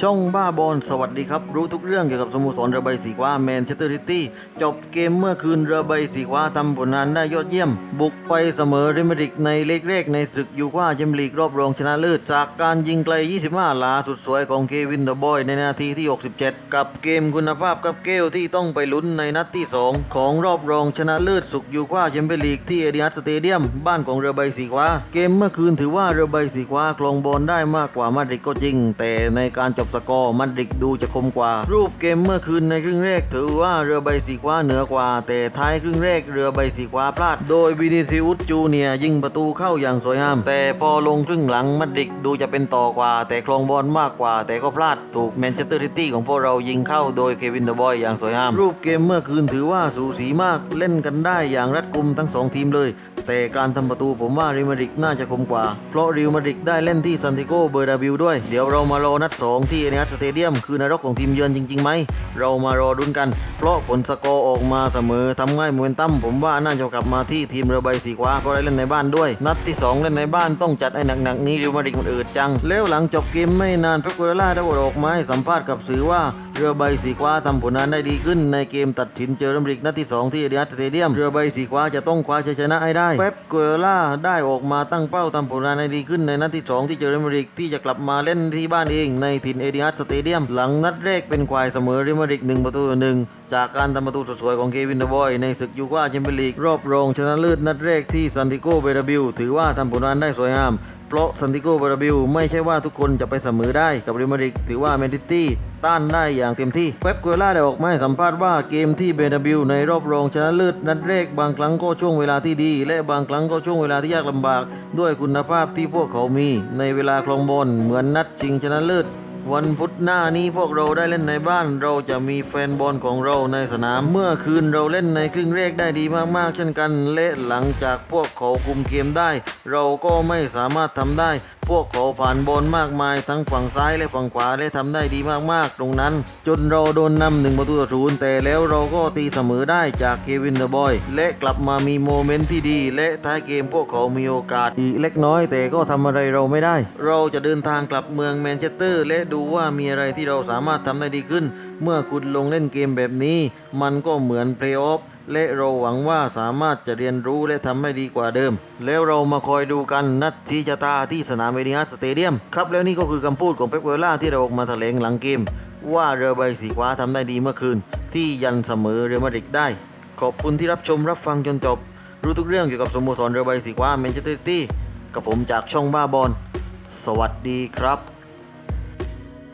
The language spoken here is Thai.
ช่องบ้าบอลสวัสดีครับ รู้ทุกเรื่องเกี่ยวกับสโมสรเรือใบสีฟ้าแมนเชสเตอร์ซิตี้จบเกมเมื่อคืนเรือใบสีฟ้าทำผลงานได้ยอดเยี่ยม บุกไปเสมอเรมาดริดในเล็กแรกในศึกยูฟ่าแชมเปี้ยนลีกรอบรองชนะเลิศจากการยิงไกล 25 หลาสุดสวยของเควินเดอะบอยในนาทีที่ 67 กับเกมคุณภาพกับเกลที่ต้องไปลุ้นในนัดที่ 2 ของรอบรองชนะเลิศศึกยูฟ่าแชมเปี้ยนลีกที่เอเดียสสเตเดียมบ้านของเรือใบสีฟ้าเกมเมื่อคืนถือว่าเรือใบสีฟ้าครองบอลได้มากกว่ามาดริดก็จริง แต่ในการจบสกอร์มาดริดดูจะคมกว่า รูปเกมเมื่อคืนในครึ่งแรกถือว่าเรือใบสีฟ้าเหนือกว่า แต่ท้ายครึ่งแรกเรือใบสีฟ้าพลาด โดยวินิซิอุสจูเนียยิงประตูเข้าอย่างสวยงาม แต่พอลงครึ่งหลังมาดริดดูจะเป็นต่อกว่า แต่ครองบอลมากกว่า แต่ก็พลาดถูกแมนเชสเตอร์ซิตี้ของพวกเรายิงเข้าโดยเควินเดอะบอยอย่างสวยงาม รูปเกมเมื่อคืนถือว่าสูสีมากเล่นกันได้อย่างรัดกุมทั้งสองทีมเลย แต่การทำประตูผมว่ารอัลมาดริดน่าจะคมกว่า เพราะรอัลมาดริดได้เล่นที่ซันติโกเบอร์นาบิวด้วย เดี๋ยวเรามารอนัด 2ที่เอเนสสเตเดียมคือนรกของทีมเยือนจริงๆไหม เรามารอดุนกัน เพราะผลสกอร์ออกมาเสมอทำง่ายโมเมนตัมผมว่าน่าจะกลับมาที่ทีมเรือใบสีขวาก็ได้เล่นในบ้านด้วย นัดที่ 2 เล่นในบ้านต้องจัดให้หนักๆนี้ริวมาดริดมันอืดจัง แล้วหลังจบเกมไม่นานเปปโกเรล่าได้ออกมาให้สัมภาษณ์กับสื่อว่า รือใบสีขวาทำผลงานได้ดีขึ้นในเกมตัดสินเจอรอัมริดนัดที่สองที่เอเดียสสเตเดียม เรือใบสีขวาจะต้องคว้าชัยชนะให้ได้ เป๊ปกเรล่าได้ออกมาตั้งเป้าทำผลงานให้ดีขึ้นในนัดที่สองที่เจอรอัมริดที่จะกลับมาเล่นที่บ้านเองในถิ่นเอเดียสสเตเดียม หลังนัดแรกเป็นควายเสมอเรอัลมริดหนึ่งประตูต่อหนึ่งจากการทำประตูสวยๆของเควินเดอะบอยในศึกยูฟ่าแชมเปี้ยนลีกรอบรองชนะเลิศนัดแรกที่ซันติโกเบราบิวถือว่าทำผลงานได้สวยงาม เพราะซันติโกเบราบิลไม่ใช่ว่าทุกคนจะไปเสมอได้กับเรอัลมาดริดถือว่าแมนซิตี้ต้านได้อย่างเต็มที่เป๊ปกัวล่าได้ออกมาให้สัมภาษณ์ว่าเกมที่เบราบิลในรอบรองชนะเลิศนัดแรกบางครั้งก็ช่วงเวลาที่ดี และบางครั้งก็ช่วงเวลาที่ยากลำบาก ด้วยคุณภาพที่พวกเขามี ในเวลาคลองบอลเหมือนนัดชิงชนะเลิศ วันพุธหน้านี้พวกเราได้เล่นในบ้าน เราจะมีแฟนบอลของเราในสนาม เมื่อคืนเราเล่นในครึ่งแรกได้ดีมากๆ เช่นกัน และหลังจากพวกเขาคุมเกมได้ เราก็ไม่สามารถทำได้พวกเขาผ่านบอลมากมายทั้งฝั่งซ้ายและฝั่งขวาและทำได้ดีมากๆ ตรงนั้น จนเราโดนนำหนึ่งประตูต่อศูนย์แต่แล้วเราก็ตีเสมอได้จากเควินเดอะบอย และกลับมามีโมเมนต์ที่ดี และท้ายเกมพวกเขามีโอกาสอีกเล็กน้อย แต่ก็ทำอะไรเราไม่ได้ เราจะเดินทางกลับเมืองแมนเชสเตอร์ และดูว่ามีอะไรที่เราสามารถทำได้ดีขึ้น เมื่อคุณลงเล่นเกมแบบนี้ มันก็เหมือนเพลย์ออฟและเราหวังว่าสามารถจะเรียนรู้และทำให้ดีกว่าเดิม แล้วเรามาคอยดูกันนัดที่จะตาที่สนามเอเดียสเตเดียมครับแล้วนี่ก็คือคำพูดของเป๊ปเกวล่าที่เราออกมาแถลงหลังเกม ว่าเรือใบสีฟ้าทำได้ดีเมื่อคืน ที่ยันเสมอเรอัลมาดริดได้ ขอบคุณที่รับชมรับฟังจนจบ รู้ทุกเรื่องเกี่ยวกับสโมสรเรือใบสีฟ้าแมนเชสเตอร์ซิตี้กับผมจากช่องบ้าบอลสวัสดีครับ